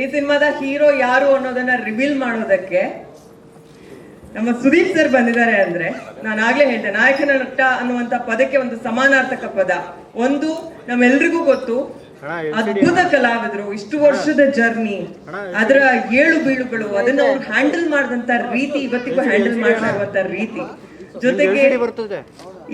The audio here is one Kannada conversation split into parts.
ಈ ಸಿನಿಮಾದ ಹೀರೋ ಯಾರು ಅನ್ನೋದನ್ನ ರಿವೀಲ್ ಮಾಡೋದಕ್ಕೆ ನಮ್ಮ ಸುದೀಪ್ ಸರ್ ಬಂದಿದ್ದಾರೆ ಅಂದ್ರೆ ನಾನು ಆಗ್ಲೇ ಹೇಳ್ತೇನೆ ನಾಯಕನ ನಟ ಅನ್ನುವಂತ ಪದಕ್ಕೆ ಒಂದು ಸಮಾನಾರ್ಥಕ ಪದ. ಒಂದು ನಮ್ಮೆಲ್ರಿಗೂ ಗೊತ್ತು. ಅದ್ಭುತ ಕಲಾವಿದರು ಇಷ್ಟು ವರ್ಷದ ಜರ್ನಿ ಅದರ ಏಳು ಬೀಳುಗಳು ಅದನ್ನ ಅವ್ರು ಹ್ಯಾಂಡಲ್ ಮಾಡಿದಂತ ರೀತಿ ಇವತ್ತಿಗೂ ಹ್ಯಾಂಡಲ್ ಮಾಡ್ತಾ ಇರುವಂತ ರೀತಿ. ಜೊತೆಗೆ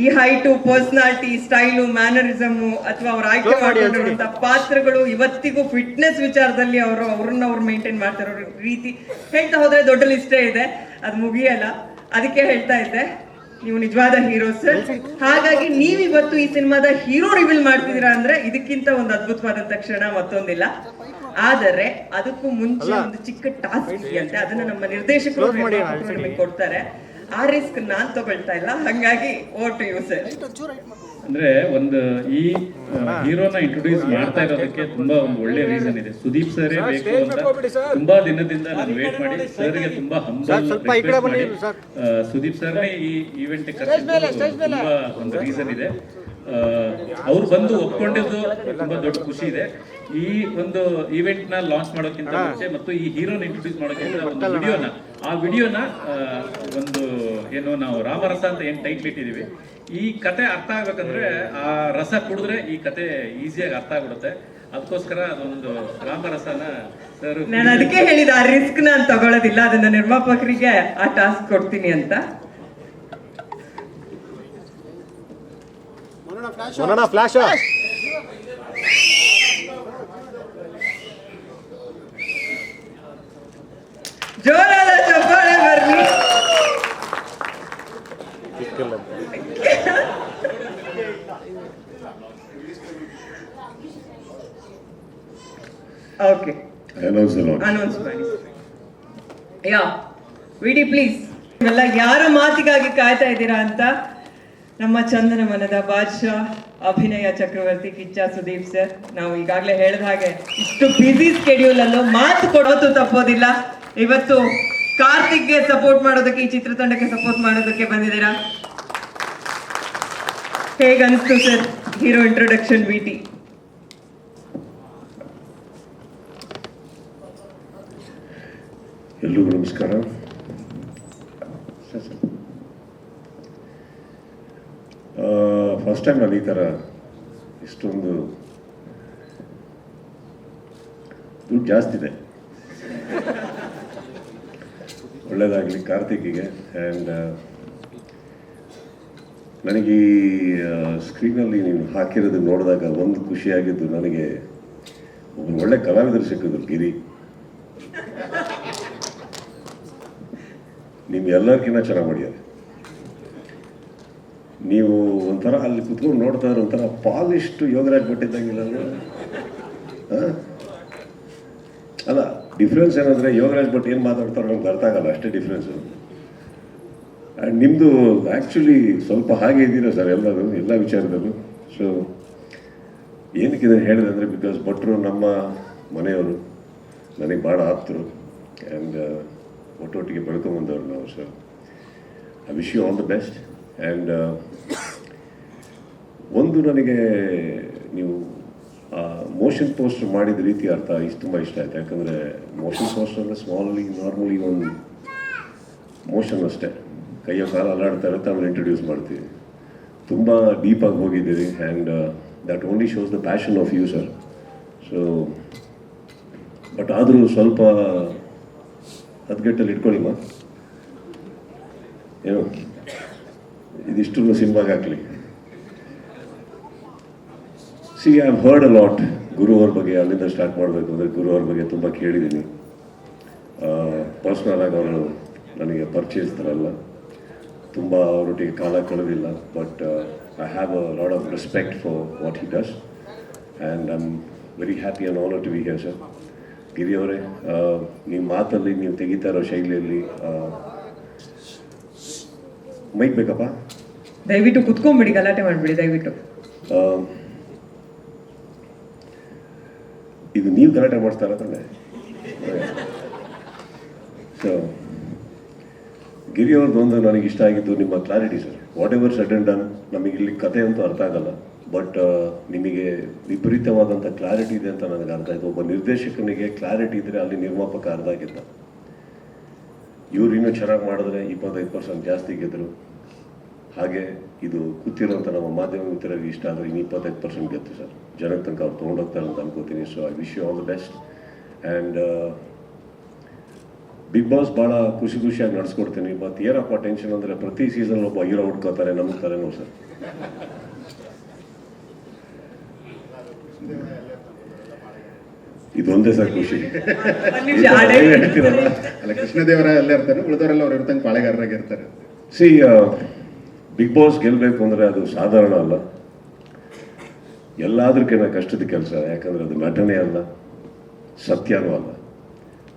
ಈ ಹೈಟು ಪರ್ಸನಾಲಿಟಿ ಸ್ಟೈಲು ಮ್ಯಾನರಿಸಮ್ ಅಥವಾ ಅವ್ರ ಆಯ್ಕೆ ಮಾಡಿಕೊಂಡಿರುವಂತ ಪಾತ್ರಗಳು ಇವತ್ತಿಗೂ ಫಿಟ್ನೆಸ್ ವಿಚಾರದಲ್ಲಿ ಅವರು ಅವ್ರನ್ನ ಅವ್ರು ಮೇಂಟೈನ್ ಮಾಡ್ತಿರೋ. ರೀತಿ ಹೇಳ್ತಾ ಹೋದ್ರೆ ದೊಡ್ಡ ಲಿಸ್ಟೇ ಇದೆ. ಅದು ಮುಗಿಯಲ್ಲ. ಅದಕ್ಕೆ ಹೇಳ್ತಾ ಇದ್ದೆ. ನೀವು ನಿಜವಾದ ಹೀರೋ ಸರ್ ಹಾಗಾಗಿ ನೀವ್ ಇವತ್ತು ಈ ಸಿನಿಮಾದ ಹೀರೋ ರಿವೀಲ್ ಮಾಡ್ತಿದ್ದೀರಾ ಅಂದ್ರೆ ಇದಕ್ಕಿಂತ ಒಂದು ಅದ್ಭುತವಾದಂತ ಕ್ಷಣ ಮತ್ತೊಂದಿಲ್ಲ. ಆದರೆ ಅದಕ್ಕೂ ಮುಂಚೆ ಒಂದು ಚಿಕ್ಕ ಟಾಸ್ಕ್ ಇದೆಯಂತೆ ಅದನ್ನ ನಮ್ಮ ನಿರ್ದೇಶಕರು ಕೊಡ್ತಾರೆ? ಆ ರಿಸ್ಕ್ ನಾನ್ ತಗೊಳ್ತಾ ಇಲ್ಲ. ಹಂಗಾಗಿ ಓಟ್ ಯು ಸರ್ ಅಂದ್ರೆ ಒಂದು ಈ ಹೀರೋನ ಇಂಟ್ರೊಡ್ಯೂಸ್ ಮಾಡ್ತಾ ಇರೋದಕ್ಕೆ ತುಂಬಾ ಒಂದು ಒಳ್ಳೆ ರೀಸನ್ ಇದೆ. ಸುದೀಪ್ ಸರ್ ಬೇಕು ಅಂತ ತುಂಬಾ ದಿನದಿಂದ ನಾನು ವೇಟ್ ಮಾಡಿ. ಸರ್ಗೆ ತುಂಬಾ ಹಂಬಲ್ ಸುದೀಪ್ ಸರ್ ಈ ಈವೆಂಟ್ ತುಂಬಾ ಒಂದು ರೀಸನ್ ಇದೆ. ಅವ್ರು ಬಂದು ಒಪ್ಕೊಂಡಿದ್ದು ತುಂಬಾ ದೊಡ್ಡ ಖುಷಿ ಇದೆ. ಈ ಒಂದು ಈವೆಂಟ್ನ ಲಾಂಚ್ ಮಾಡೋಕ್ಕಿಂತ ಮುಂಚೆ ಮತ್ತು ಈ ಹೀರೋನ ಇಂಟ್ರೊಡ್ಯೂಸ್ ಮಾಡೋಕ್ಕಿಂತ ಒಂದು ವಿಡಿಯೋನ ಆ ವಿಡಿಯೋನ ಒಂದು ಏನು ನಾವು ರಾಮರಸ ಅಂತ ಏನ್ ಟೈಟ್ಲ್ ಇಟ್ಟಿದೀವಿ. ಈ ಕತೆ ಅರ್ಥ ಆಗ್ಬೇಕಂದ್ರೆ ಆ ರಸ ಕುಡಿದ್ರೆ ಈ ಕತೆ ಈಸಿಯಾಗಿ ಅರ್ಥ ಆಗ್ಬಿಡುತ್ತೆ. ಅದಕ್ಕೋಸ್ಕರ ಅದೊಂದು ರಾಮರಸನ ಸರ್ ನಾನು ಅದಕ್ಕೆ ಹೇಳಿದ ಆ ರಿಸ್ಕ್ ನಾನು ತಗೊಳ್ಳೋದಿಲ್ಲ ಅದನ್ನ ನಿರ್ಮಾಪಕರಿಗೆ ಆ ಟಾಸ್ಕ್ ಕೊಡ್ತೀನಿ ಅಂತ. ಫ್ಲಾಶ್ ಫ್ಲಾಶ್ ಜೋರಾದ ಚಪ್ಪಾಳೆ ಬರ್ಲಿ. ಓಕೆ ಅನೌನ್ಸ್ ಮಾಡಿ. ಯಾ ವಿಡಿ ಪ್ಲೀಸ್ ಎಲ್ಲ ಯಾರ ಮಾತಿಗಾಗಿ ಕಾಯ್ತಾ ಇದ್ದೀರಾ ಅಂತ ನಮ್ಮ ಚಂದನ ಮನದ ಬಾದ್ಶಾ ಅಭಿನಯ ಚಕ್ರವರ್ತಿ ಕಿಚ್ಚ ಸುದೀಪ್ ಸರ್ ನಾವು ಈಗಾಗಲೇ ಹೇಳಿದ ಹಾಗೆ ಇಷ್ಟು ಬ್ಯುಸಿ ಸ್ಕೆಡ್ಯೂಲ್ ಅಲ್ಲೂ ಮಾತು ಕೊಡೋದು ತಪ್ಪೋದಿಲ್ಲ. ಇವತ್ತು ಕಾರ್ತಿಕ್ಗೆ ಸಪೋರ್ಟ್ ಮಾಡೋದಕ್ಕೆ ಈ ಚಿತ್ರತಂಡಕ್ಕೆ ಸಪೋರ್ಟ್ ಮಾಡೋದಕ್ಕೆ ಬಂದಿದ್ದೀರಾ? ಹೇಗನ್ಸ್ತು ಸರ್ ಹೀರೋ ಇಂಟ್ರೊಡಕ್ಷನ್ ವಿಟಿ ಎಲ್ರಿಗೂ ನಮಸ್ಕಾರ. ಫಸ್ಟ್ ಟೈಮ್ ನಾನು ಈ ಥರ ಇಷ್ಟೊಂದು ದುಡ್ಡು ಜಾಸ್ತಿ ಇದೆ. ಒಳ್ಳೇದಾಗಲಿ ಕಾರ್ತಿಕಿಗೆ ಆ್ಯಂಡ್ ನನಗೆ ಈ ಸ್ಕ್ರೀನಲ್ಲಿ ನೀವು ಹಾಕಿರೋದು ನೋಡಿದಾಗ ಒಂದು ಖುಷಿಯಾಗಿದ್ದು ನನಗೆ ಒಬ್ಬ ಒಳ್ಳೆ ಕಲಾವಿದರು ಸಿಕ್ಕಿದ್ರು ಗಿರಿ. ನೀವು ಎಲ್ಲರಿಗಿನ್ನ ಚೆನ್ನಾಗಿ ಮಾಡಿದ್ದಾರೆ. ನೀವು ಒಂಥರ ಅಲ್ಲಿ ಕುತ್ಕೊಂಡು ನೋಡ್ತಾ ಇದ್ರೆ ಒಂಥರ ಪಾಲಿಷ್ಟು ಯೋಗರಾಜ್ ಕೊಟ್ಟಿದ್ದಂಗಿಲ್ಲ ಅಲ್ಲ ಡಿಫ್ರೆನ್ಸ್ ಏನಂದರೆ, ಯೋಗರಾಜ್ ಭಟ್ ಏನು ಮಾತಾಡ್ತಾರೋ ನಮ್ಗೆ ಅರ್ಥ ಆಗಲ್ಲ, ಅಷ್ಟೇ ಡಿಫ್ರೆನ್ಸು ಆ್ಯಂಡ್ ನಿಮ್ಮದು ಆ್ಯಕ್ಚುಲಿ ಸ್ವಲ್ಪ ಹಾಗೆ ಇದ್ದೀರಾ ಸರ್ ಎಲ್ಲರೂ, ಎಲ್ಲ ವಿಚಾರದಲ್ಲೂ? ಸೊ ಏನಕ್ಕೆ ಹೇಳಿದೆ ಅಂದರೆ ಬಿಕಾಸ್ ಭಟ್ರು ನಮ್ಮ ಮನೆಯವರು, ನನಗೆ ಭಾಳ ಆಪ್ತರು. ಆ್ಯಂಡ್ ಒಟ್ಟೊಟ್ಟಿಗೆ ಬೆಳ್ಕೊಂಬಂದವ್ರು ನಾವು sir I wish you all the best and ಒಂದು ನನಗೆ ನೀವು ಮೋಷನ್ ಪೋಸ್ಟರ್ ಮಾಡಿದ ರೀತಿ ಅರ್ಥ ಇಷ್ಟು ತುಂಬ ಇಷ್ಟ ಆಯ್ತು. ಯಾಕಂದರೆ ಮೋಷನ್ ಪೋಸ್ಟರ್ ಅಂದರೆ ಸ್ಮಾಲಿ ನಾರ್ಮಲಿ ಒಂದು ಮೋಷನ್ ಅಷ್ಟೇ. ಕೈಯ ಕಾಲ ಅಲ್ಲಾಡ್ತಾ ಇರುತ್ತೆ, ಆಮೇಲೆ ಇಂಟ್ರೊಡ್ಯೂಸ್ ಮಾಡ್ತೀವಿ. ತುಂಬ ಡೀಪಾಗಿ ಹೋಗಿದ್ದೀರಿ and that only shows the passion of you sir so but ಆದರೂ ಸ್ವಲ್ಪ ಹದ್ಗೆಟ್ಟಲ್ಲಿ ಇಟ್ಕೊಳ್ಳಿಮ್ಮ ಏನು? ಇದಿಷ್ಟು ಸಿನಿಮಾಗೆ ಹಾಕ್ಲಿ. See I heard a lot ಗುರು ಅವ್ರ ಬಗ್ಗೆ ಅಲ್ಲಿಂದ ಸ್ಟಾರ್ಟ್ ಮಾಡಬೇಕು ಅಂದರೆ ಗುರು ಅವ್ರ ಬಗ್ಗೆ ತುಂಬ ಕೇಳಿದ್ದೀನಿ. ಪರ್ಸ್ನಲ್ ಆಗಿ ಅವರು ನನಗೆ ಪರಿಚಯಿಸ್ತಾರಲ್ಲ. ತುಂಬ ಅವರೊಟ್ಟಿಗೆ ಕಾಲ ಕಳೆದಿಲ್ಲ but I have a lot of respect for what he does and I am very happy and honour to be here sir Giri ಅವರೇ ನಿಮ್ಮ ಮಾತಲ್ಲಿ ನೀವು ತೆಗಿತಾ ಇರೋ ಶೈಲಿಯಲ್ಲಿ ಮೈಕ್ ಬೇಕಪ್ಪ? ದಯವಿಟ್ಟು ಕುತ್ಕೊಂಡ್ಬಿಡಿ ಗಲಾಟೆ ಮಾಡಿಬಿಡಿ ದಯವಿಟ್ಟು ಆ, ಇದು ನೀವು ಗಲಾಟೆ ಮಾಡಿಸ್ತಾರ ತಂದೆ ಸೊ ಗಿರಿ ಅವ್ರದ್ದೊಂದು ನನಗೆ ಇಷ್ಟ ಆಗಿದ್ದು ನಿಮ್ಮ clarity sir whatever said and done ನಮಗೆ ಇಲ್ಲಿ ಕತೆ ಅಂತೂ ಅರ್ಥ ಆಗಲ್ಲ. ಬಟ್ ನಿಮಗೆ ವಿಪರೀತವಾದಂಥ ಕ್ಲಾರಿಟಿ ಇದೆ ಅಂತ ನನಗೆ ಅರ್ಥ ಆಯಿತು. ಒಬ್ಬ ನಿರ್ದೇಶಕನಿಗೆ ಕ್ಲಾರಿಟಿ ಇದ್ದರೆ ಅಲ್ಲಿ ನಿರ್ಮಾಪಕ ಅರ್ಧ ಗೆದ್ದ ಇವ್ರು ಇನ್ನೂ ಚೆನ್ನಾಗಿ ಮಾಡಿದ್ರೆ ಇಪ್ಪತ್ತೈದು ಪರ್ಸೆಂಟ್ ಜಾಸ್ತಿ ಗೆದ್ದರು ಹಾಗೆ ಇದು ಕೂತಿರುವಂಥ ನಮ್ಮ ಮಾಧ್ಯಮ ಮಿತ್ರರಿಗೆ ಇಷ್ಟ ಆದರೆ ಇನ್ನು ಇಪ್ಪತ್ತೈದು ಪರ್ಸೆಂಟ್ ಗೆದ್ದು ಸರ್ ಜನಕ್ಕೆ ತನಕ ಅವ್ರು ತೊಗೊಂಡೋಗ್ತಾರೆ ಅಂತ ಅನ್ಕೋತೀನಿ. So I wish you all the best and Bigg Boss ಭಾಳ ಖುಷಿ ಖುಷಿಯಾಗಿ ನಡೆಸ್ಕೊಡ್ತೀನಿ. ಮತ್ತು ಏನಪ್ಪ ಟೆನ್ಷನ್ ಅಂದರೆ ಪ್ರತಿ ಸೀಸನ್ ಒಬ್ಬ ಹೀರೋ ಹುಡ್ಕೋತಾರೆ ನಮಗೆ ತಲೆನೋವು ಸರ್ ಇದೊಂದೇ ಸರ್ ಖುಷಿ. ಹೇಳ್ತೀರಲ್ಲ? ಅಲ್ಲ ಕೃಷ್ಣದೇವರ ಅಲ್ಲೇ ಇರ್ತಾರೆ ಉಳಿದವರೆಲ್ಲ ಅವ್ರು ಇರ್ತಂಗೆ ಪಾಳೆಗಾರರಾಗಿರ್ತಾರೆ ಸಿ ಬಿಗ್ ಬಾಸ್ ಗೆಲ್ಲಬೇಕು ಅಂದರೆ ಅದು ಸಾಧಾರಣ ಅಲ್ಲ. ಎಲ್ಲದಕ್ಕಿಂತ ಕಷ್ಟದ ಕೆಲಸ, ಯಾಕಂದ್ರೆ ಅದು ನಟನೆ ಅಲ್ಲ, ಸತ್ಯನೂ ಅಲ್ಲ.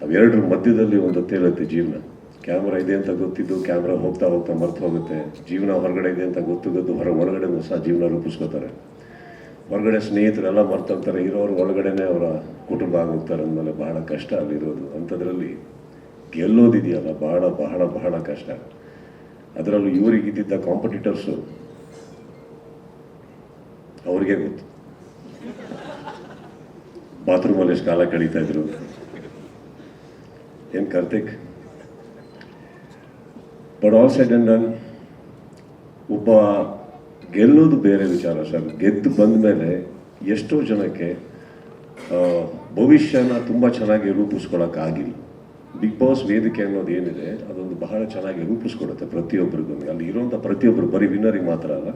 ಅವೆರಡರ ಮಧ್ಯದಲ್ಲಿ ಒಂದು ತೇಳುತ್ತೆ ಜೀವನ. ಕ್ಯಾಮ್ರಾ ಇದೆ ಅಂತ ಗೊತ್ತಿದ್ದು ಕ್ಯಾಮ್ರಾ ಹೋಗ್ತಾ ಹೋಗ್ತಾ ಮರ್ತು ಹೋಗುತ್ತೆ. ಜೀವನ ಹೊರಗಡೆ ಇದೆ ಅಂತ ಗೊತ್ತು ಗೊತ್ತು ಹೊರ ಒಳಗಡೆ ಹೊಸ ಜೀವನ ರೂಪಿಸ್ಕೋತಾರೆ. ಹೊರಗಡೆ ಸ್ನೇಹಿತರೆಲ್ಲ ಮರ್ತೋಗ್ತಾರೆ ಇರೋರು ಒಳಗಡೆನೇ ಅವರ ಕುಟುಂಬ ಆಗೋಗ್ತಾರೆ ಅಂದಮೇಲೆ ಬಹಳ ಕಷ್ಟ ಅಲ್ಲಿರೋದು. ಅಂಥದ್ರಲ್ಲಿ ಗೆಲ್ಲೋದಿದೆಯಲ್ಲ, ಬಹಳ ಬಹಳ ಬಹಳ ಕಷ್ಟ. ಅದರಲ್ಲೂ ಇವರಿಗಿದ್ದ ಕಾಂಪಿಟೇಟರ್ಸು ಅವ್ರಿಗೆ ಗೊತ್ತು. ಬಾತ್ರೂಮಲ್ಲಿ ಎಷ್ಟು ಕಾಲ ಕಳೀತಾ ಇದ್ರು? ಏನ್ Karthik? But all said and done ಒಬ್ಬ ಗೆಲ್ಲೋದು ಬೇರೆ ವಿಚಾರ ಸರ್. ಗೆದ್ದು ಬಂದ ಮೇಲೆ ಎಷ್ಟೋ ಜನಕ್ಕೆ ಭವಿಷ್ಯನ ತುಂಬ ಚೆನ್ನಾಗಿ ರೂಪಿಸ್ಕೊಳಕ್ಕಾಗಿಲ್ಲ ಬಿಗ್ ಬಾಸ್ ವೇದಿಕೆ ಅನ್ನೋದು ಏನಿದೆ, ಅದೊಂದು ಬಹಳ ಚೆನ್ನಾಗಿ ರೂಪಿಸ್ಕೊಡುತ್ತೆ ಪ್ರತಿಯೊಬ್ಬರಿಗೂ ಅಲ್ಲಿ ಇರುವಂಥ ಪ್ರತಿಯೊಬ್ಬರು ಬರೀ ವಿನ್ನರಿಗೆ ಮಾತ್ರ ಅಲ್ಲ.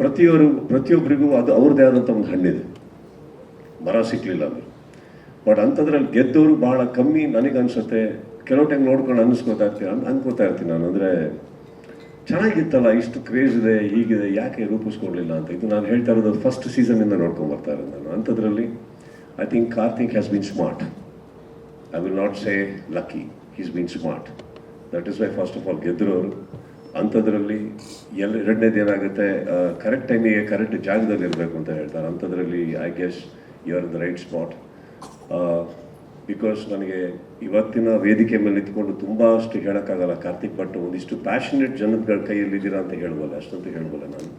ಪ್ರತಿಯೊಬ್ಬರು ಪ್ರತಿಯೊಬ್ಬರಿಗೂ ಅದು ಅವ್ರದ್ದೇ ಆದಂಥ ಒಂದು ಹಣ್ಣಿದೆ. ಮರ ಸಿಕ್ಕಲಿಲ್ಲ ಅವರು ಬಟ್ ಅಂಥದ್ರಲ್ಲಿ ಗೆದ್ದವರು ಬಹಳ ಕಮ್ಮಿ ನನಗೆ ಅನಿಸುತ್ತೆ. ಕೆಲವು ಟೈಮ್ ನೋಡ್ಕೊಂಡು ಅನ್ನಿಸ್ಕೊತಾ ಇರ್ತೀನಿ ಅನ್ ಅನ್ಕೋತಾ ಇರ್ತೀನಿ ನಾನು. ಅಂದರೆ ಚೆನ್ನಾಗಿತ್ತಲ್ಲ, ಇಷ್ಟು ಕ್ರೇಜ್ ಇದೆ, ಹೀಗಿದೆ, ಯಾಕೆ ರೂಪಿಸ್ಕೊಡ್ಲಿಲ್ಲ ಅಂತ. ಇದು ನಾನು ಹೇಳ್ತಾ ಇರೋದು ಫಸ್ಟ್ ಸೀಸನಿಂದ ನೋಡ್ಕೊಂಡು ಬರ್ತಾ ಇರೋದು ನಾನು. ಅಂಥದ್ರಲ್ಲಿ I think Karthik has been smart I will not say lucky is been smart that is why first of all ಗೆದ್ದರು ಅವರು ಅಂಥದ್ರಲ್ಲಿ ಎಲ್ಲ ಎರಡನೇದು ಏನಾಗುತ್ತೆ ಕರೆಕ್ಟ್ ಟೈಮಿಗೆ ಕರೆಕ್ಟ್ ಜಾಗದಲ್ಲಿ ಇರಬೇಕು ಅಂತ ಹೇಳ್ತಾರೆ. ಅಂಥದ್ರಲ್ಲಿ I guess you are the right spot because ನನಗೆ ಇವತ್ತಿನ ವೇದಿಕೆ ಮೇಲೆ ನಿಂತ್ಕೊಂಡು ತುಂಬ ಅಷ್ಟು ಹೇಳೋಕ್ಕಾಗಲ್ಲ. ಕಾರ್ತಿಕ್ ಭಟ್ ಒಂದಿಷ್ಟು ಪ್ಯಾಷನೇಟ್ ಜನಗಳ ಕೈಯಲ್ಲಿದ್ದೀರಾ ಅಂತ ಹೇಳ್ಬೋಲ್ಲ ಅಷ್ಟಂತೂ ಹೇಳ್ಬೋಲ್ಲ ನಾನು?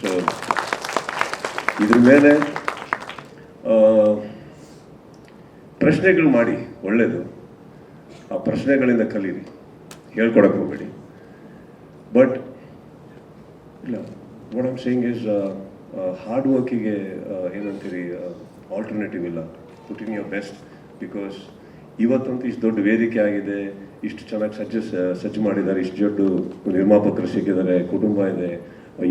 ಸೊ ಇದ್ರ ಮೇಲೆ ಪ್ರಶ್ನೆಗಳು ಮಾಡಿ. ಒಳ್ಳೆಯದು ಆ ಪ್ರಶ್ನೆಗಳಿಂದ ಕಲೀರಿ. ಹೇಳ್ಕೊಡಕ್ಕೆ ಹೋಗಬೇಡಿ. ಬಟ್ ಇಲ್ಲ what am saying is hard ವರ್ಕಿಗೆ ಏನಂತೀರಿ ಆಲ್ಟರ್ನೇಟಿವ್ ಇಲ್ಲ. Put in your best because ಇವತ್ತಂತೂ ಇಷ್ಟು ದೊಡ್ಡ ವೇದಿಕೆ ಆಗಿದೆ. ಇಷ್ಟು ಚೆನ್ನಾಗಿ ಸಜ್ಜು ಸಜ್ಜು ಮಾಡಿದ್ದಾರೆ. ಇಷ್ಟು ದೊಡ್ಡ ನಿರ್ಮಾಪಕರು ಸಿಕ್ಕಿದ್ದಾರೆ. ಕುಟುಂಬ ಇದೆ.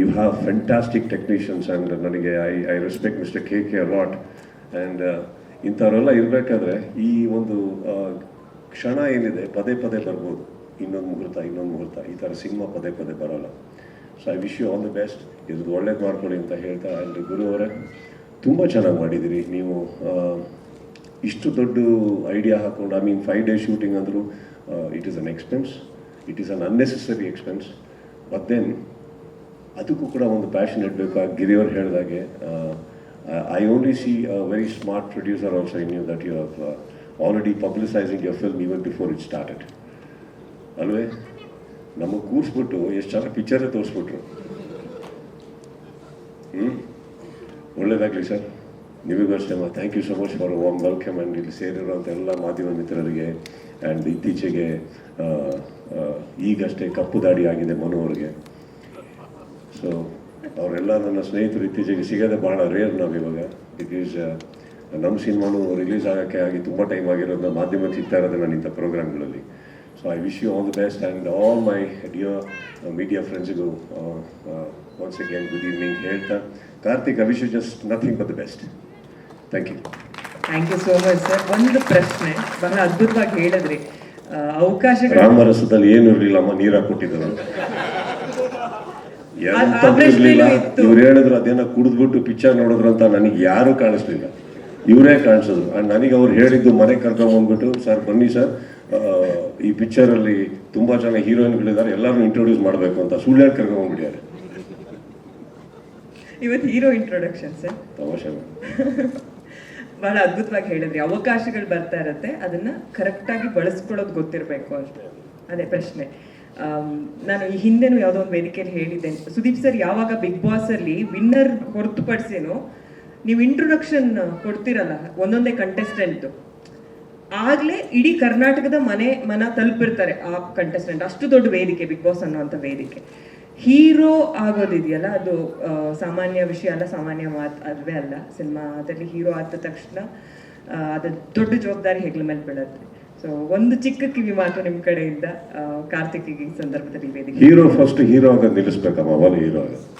You have fantastic technicians and ನನಗೆ I I respect mister K K lot and ಇಂಥವರೆಲ್ಲ ಇರಬೇಕಾದ್ರೆ ಈ ಒಂದು ಕ್ಷಣ ಏನಿದೆ, ಪದೇ ಪದೇ ಬರ್ಬೋದು. ಇನ್ನೊಂದು ಮುಹೂರ್ತ ಇನ್ನೊಂದು ಮುಹೂರ್ತ. ಈ ಥರ ಸಿನಿಮಾ ಪದೇ ಪದೇ ಬರೋಲ್ಲ. So I wish you all the best ಇದ್ರದ್ದು ಒಳ್ಳೇದು ಮಾಡ್ಕೊಳ್ಳಿ ಅಂತ ಹೇಳ್ತಾ ಅಂದರೆ ಗುರು ಅವರೇ, ತುಂಬ ಚೆನ್ನಾಗಿ ಮಾಡಿದ್ದೀರಿ. ನೀವು ಇಷ್ಟು ದೊಡ್ಡ ಐಡಿಯಾ ಹಾಕ್ಕೊಂಡು I mean five day shooting ಅಂದರೂ it is an expense it is an unnecessary expense but then ಅದಕ್ಕೂ ಕೂಡ ಒಂದು ಪ್ಯಾಷನ್ ಇಡಬೇಕು ಆ ಗಿರಿಯವ್ರು ಹೇಳಿದಾಗೆ I only see very smart producer also in you that you have already publicising your film even before it started ಅಲ್ವೇ? ನಮಗೆ ಕೂರಿಸ್ಬಿಟ್ಟು, ಎಷ್ಟು ಚೆನ್ನಾಗಿ ಪಿಕ್ಚರೇ ತೋರಿಸ್ಬಿಟ್ರು. ಹ್ಞೂ ಒಳ್ಳೇದಾಗಲಿ ಸರ್. ನಿಮಗೂ ಅಷ್ಟೇ thank you so much for warm welcome and ಇಲ್ಲಿ ಸೇರಿರುವಂಥ ಎಲ್ಲ ಮಾಧ್ಯಮ ಮಿತ್ರರಿಗೆ ಆ್ಯಂಡ್ ಇತ್ತೀಚೆಗೆ ಈಗಷ್ಟೇ ಕಪ್ಪು ದಾಡಿ ಆಗಿದೆ ಮನು ಅವ್ರಿಗೆ. ಸೊ ಅವರೆಲ್ಲ ನನ್ನ ಸ್ನೇಹಿತರು ಇತ್ತೀಚೆಗೆ ಸಿಗೋದೇ ಬಹಳ ರೇರ್ ನಾವು ಇವಾಗ. ಬಿಕಾಸ್ ನಮ್ಮ ಸಿನಿಮಾನು ರಿಲೀಸ್ ಆಗೋಕ್ಕೆ ಆಗಿ ತುಂಬ ಟೈಮ್ ಆಗಿರೋದನ್ನ ಮಾಧ್ಯಮಕ್ಕೆ ಸಿಗ್ತಾ ಇರೋದು ನಾನು ಇಂಥ ಪ್ರೋಗ್ರಾಮ್ಗಳಲ್ಲಿ so I wish you all the best and all my dear media ಫ್ರೆಂಡ್ಸಿಗೂ once again good evening ಹೇಳ್ತಾ Karthik I wish you just nothing but the best thank you thank you so much sir ಒಂದು ಪ್ರಶ್ನೆ ಬಹಳ ಅದ್ಭುತವಾಗಿ ಹೇಳಿದ್ರಿ. ಆ, ಅವಕಾಶಗಳು ರಾಮರಸದಲ್ಲಿ ಏನು ಇರಲಿಲ್ಲಮ್ಮ ನೀರ ಇತ್ತು. ಇವ್ರು ಹೇಳಿದ್ರು ಅದೇನೋ ಕುಡಿದ್ಬಿಟ್ಟು ಪಿಕ್ಚರ್ ನೋಡಿದ್ರು ಅಂತ ನನಗೆ ಯಾರು ಕಾಣಿಸ್ಲಿಲ್ಲ. ಇವರೇ ಕಾಣಿಸಿದ್ರು ಅಂಡ್ ನನಗೆ ಅವ್ರು ಹೇಳಿದ್ದು ಮನೆ ಕರ್ಕೊಂಬಂದ್ಬಿಟ್ಟು ಸರ್ ಬನ್ನಿ ಸರ್. ಈ ಪಿಕ್ಚರ್ ಅಲ್ಲಿ ತುಂಬಾ ಜನ ಹೀರೋಯಿನ್ಗಳಿದ್ದಾರೆ ಎಲ್ಲರೂ ಇಂಟ್ರೊಡ್ಯೂಸ್ ಮಾಡಬೇಕು ಅಂತ ಸುಳ್ಳು ಕರ್ಕೊಂಡ್ಬಿಟ್ಟಿದ್ದಾರೆ ಇವತ್ತು ಹೀರೋ ಇಂಟ್ರೊಡಕ್ಷನ್ ಸರ್ ತಮಾಷೆ. ಬಹಳ ಅದ್ಭುತವಾಗಿ ಹೇಳಿದ್ರಿ. ಅವಕಾಶಗಳು ಬರ್ತಾ ಇರತ್ತೆ ಅದನ್ನ ಕರೆಕ್ಟ್ ಆಗಿ ಬಳಸ್ಕೊಳ್ಳೋದು ಗೊತ್ತಿರಬೇಕು ಅಂತ ಅದೇ ಪ್ರಶ್ನೆ. ನಾನು ಈ ಹಿಂದೆನೂ ಯಾವುದೋ ಒಂದು ವೇದಿಕೆಯಲ್ಲಿ ಹೇಳಿದ್ದೆ. ಸುದೀಪ್ ಸರ್ ಯಾವಾಗ ಬಿಗ್ ಬಾಸ್ ಅಲ್ಲಿ ವಿನ್ನರ್ ಹೊರತುಪಡಿಸೇನು ನೀವು ಇಂಟ್ರೊಡಕ್ಷನ್ ಕೊಡ್ತಿರಲ್ಲ ಒಂದೊಂದೇ ಕಂಟೆಸ್ಟೆಂಟ್ ಆಗ್ಲೇ ಇಡೀ ಕರ್ನಾಟಕದ ಮನೆ, ಮನ ತಲುಪಿರ್ತಾರೆ ಆ ಕಂಟೆಸ್ಟೆಂಟ್ ಅಷ್ಟು ದೊಡ್ಡ ವೇದಿಕೆ, ಬಿಗ್ ಬಾಸ್ ಅನ್ನುವಂತ ವೇದಿಕೆ. ಹೀರೋ ಆಗೋದಿದೆಯಲ್ಲ, ಅದು ಸಾಮಾನ್ಯ ವಿಷಯ ಅಲ್ಲ, ಸಾಮಾನ್ಯ ಮಾತು ಅಲ್ವೇ ಅಲ್ಲ. ಸಿನಿಮಾದಲ್ಲಿ ಹೀರೋ ಆದ ತಕ್ಷಣ ಅದು ದೊಡ್ಡ ಜವಾಬ್ದಾರಿ ಹೆಗ್ಲ ಮೇಲೆ ಬೀಳುತ್ತೆ. ಸೊ ಒಂದು ಚಿಕ್ಕ ಕಿವಿ ಮಾತು ನಿಮ್ಮ ಕಡೆಯಿಂದ ಕಾರ್ತಿಕ್ ಕಾರ್ತಿಕ್ಗೆ ಈ ಸಂದರ್ಭದಲ್ಲಿ ವೇದಿಕೆ. ಹೀರೋ ಫಸ್ಟ್ ಹೀರೋ ಆಗೋದು ನಿಲ್ಲಿಸ್ಬೇಕಮ್ಮ ಹೀರೋ ಆಗೋದು